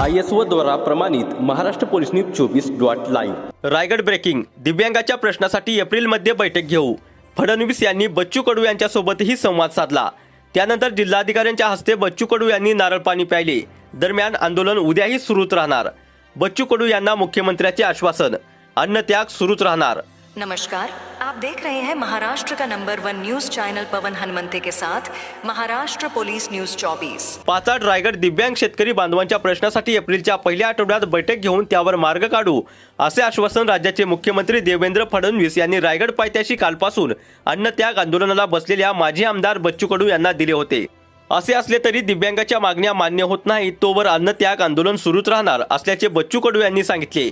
I S O द्वारा प्रमाणित Maharashtra police news चोवीस डॉट लाईव्ह. रायगड ब्रेकिंग दिव्यांगाच्या प्रश्नासाठी एप्रिलमध्ये बैठक घेऊ. फडणवीस यांनी बच्चू कडू यांच्यासोबतही संवाद साधला. त्यानंतर जिल्हाधिकाऱ्यांच्या हस्ते बच्चू कडू यांनी नारळ पाणी प्यायले. दरम्यान आंदोलन उद्याही सुरूच राहणार. बच्चू कडू यांना मुख्यमंत्र्याचे आश्वासन. अन्नत्याग सुरूच राहणार. नमस्कार। आप देख रहे हैं महाराष्ट्र का number one news channel Pawan Hanumante के साथ महाराष्ट्र पोलीस न्यूज 24 पाचाड रायगड दिव्यांग शेतकरी बांधवांच्या प्रश्नासाठी एप्रिलच्या पहिल्या आठवड्यात बैठक घेऊन त्यावर मार्ग काढू असे आश्वासन राज्याचे मुख्यमंत्री देवेंद्र फडणवीस यांनी रायगड पायथ्याशी कालपासून अन्नत्याग आंदोलनाला बसलेल्या माजी आमदार बच्चू कडू यांना दिले होते. असे असले तरी दिव्यांगाच्या मागण्या मान्य होत नाहीत तोवर अन्नत्याग आंदोलन सुरूच राहणार असल्याचे बच्चू कडू यांनी सांगितले.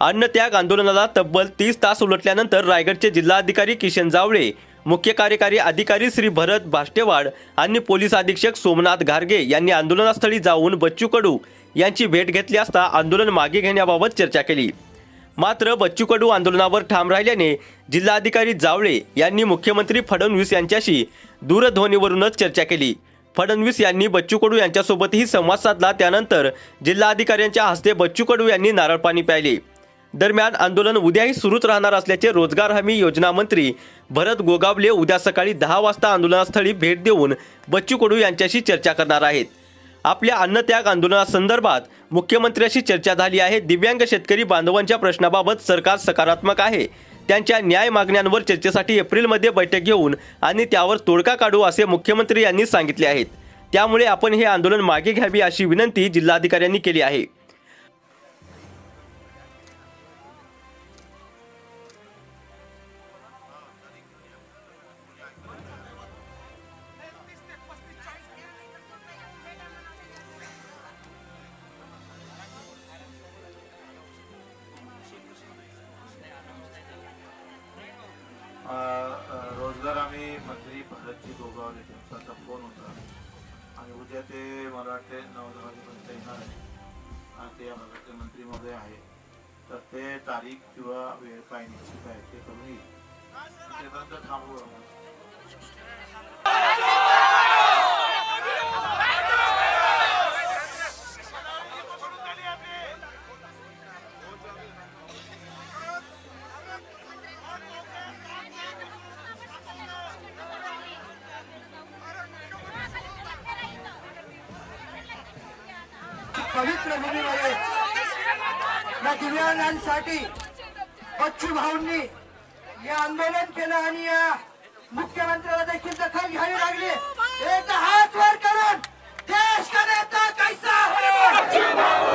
अन्नत्याग आंदोलनाला तब्बल तीस तास उलटल्यानंतर रायगडचे जिल्हाधिकारी किशन जावळे मुख्य कार्यकारी अधिकारी श्री भरत भाष्टेवाड आणि पोलीस अधीक्षक सोमनाथ घारगे यांनी आंदोलनास्थळी जाऊन बच्चू कडू यांची भेट घेतली असता आंदोलन मागे घेण्याबाबत चर्चा केली. मात्र बच्चू कडू आंदोलनावर ठाम राहिल्याने जिल्हाधिकारी जावळे यांनी मुख्यमंत्री फडणवीस यांच्याशी दूरध्वनीवरूनच चर्चा केली. फडणवीस यांनी बच्चू कडू यांच्यासोबतही संवाद साधला त्यानंतर जिल्हाधिकाऱ्यांच्या हस्ते बच्चू कडू यांनी नारळ पाणी प्यायले. दरम्यान आंदोलन उद्याही सुरूच राहणार असल्याचे रोजगार हमी योजना मंत्री भरत गोगावले उद्या सकाळी दहा वाजता आंदोलनस्थळी भेट देऊन बच्चू कडू यांच्याशी चर्चा करणार आहेत. आपल्या अन्नत्याग आंदोलनासंदर्भात मुख्यमंत्र्यांशी चर्चा झाली आहे. दिव्यांग शेतकरी बांधवांच्या प्रश्नाबाबत सरकार सकारात्मक आहे. त्यांच्या न्याय मागण्यांवर चर्चेसाठी एप्रिलमध्ये बैठक घेऊन आणि त्यावर तोडगा काढू असे मुख्यमंत्री यांनी सांगितले आहेत. त्यामुळे आपण हे आंदोलन मागे घ्यावी अशी विनंती जिल्हाधिकाऱ्यांनी केली आहे. उद्या ते मला वाटते नऊ दहा वाजेपर्यंत येणार आहे. आणि ते या भागातले मंत्री महोदय आहे. तर ते तारीख किंवा वेळ काय निश्चित आहे ते करून येईल. तेपर्यंत थांबू पवित्र भूमीमध्ये या दिव्यांगांसाठी बच्चू भाऊंनी हे आंदोलन केलं आणि या मुख्यमंत्र्याला देखील दखल घ्यावी लागली. एक हात वर करून देश का नेता कैसा हो?